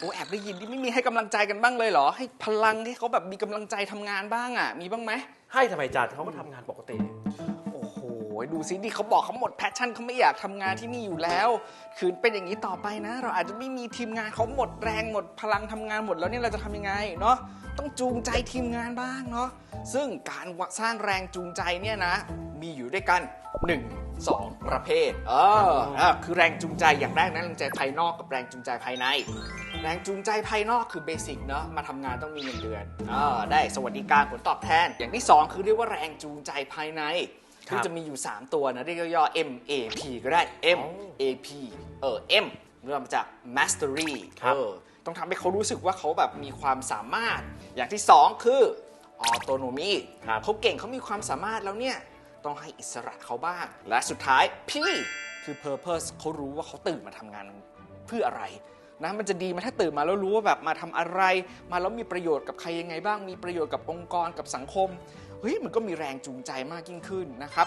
โอ้แอบได้ยินที่ไม่มีให้กำลังใจกันบ้างเลยเหรอ ให้พลังให้เขาแบบมีกำลังใจทำงานบ้างอะ มีบ้างไหม ให้ทำไมจัดเขาก็ทำงานปกติ โอ้โหดูสิที่เขาบอกเขาหมดแพชชั่นเขาไม่อยากทำงานที่นี่อยู่แล้ว คืนเป็นอย่างนี้ต่อไปนะ เราอาจจะไม่มีทีมงานเขาหมดแรงหมดพลังทำงานหมดแล้วเนี่ยเราจะทำยังไงเนาะต้องจูงใจทีมงานบ้างเนาะซึ่งการสร้างแรงจูงใจเนี่ยนะ มีอยู่ด้วยกัน 1 2 ประเภทเอออคือแรงจูงใจอย่างแรกนะแรงจูงใจภายนอกกับแรงจูงใจภายใน แรงจูงใจภายนอกคือเบสิกเนาะมาทำงานต้องมีเงินเดือนเออได้สวัสดิการผลตอบแทน อย่างที่ 2 คือเรียกว่าแรงจูงใจภายใน ที่จะมีอยู่ 3 ตัวนะเรียกย่อๆ M A P ก็ได้ M A P เออ M เริ่มมาจาก mastery ครับเออต้องทำให้เขารู้สึกว่าเขาแบบมีความสามารถ อย่างที่ 2 คือ autonomy ครับเขาเก่งเขามีความสามารถแล้วเนี่ยต้องให้อิสระเขาบ้าง และสุดท้าย P คือ purpose เขารู้ว่าเขาตื่นมาทำงานเพื่ออะไร นะมันจะดีมาถ้าตื่นมาแล้วรู้ว่าแบบมาทำอะไร มาแล้วมีประโยชน์กับใครยังไงบ้าง มีประโยชน์กับองค์กรกับสังคมเฮ้ยมันก็มีแรงจูงใจมากยิ่งขึ้นนะครับ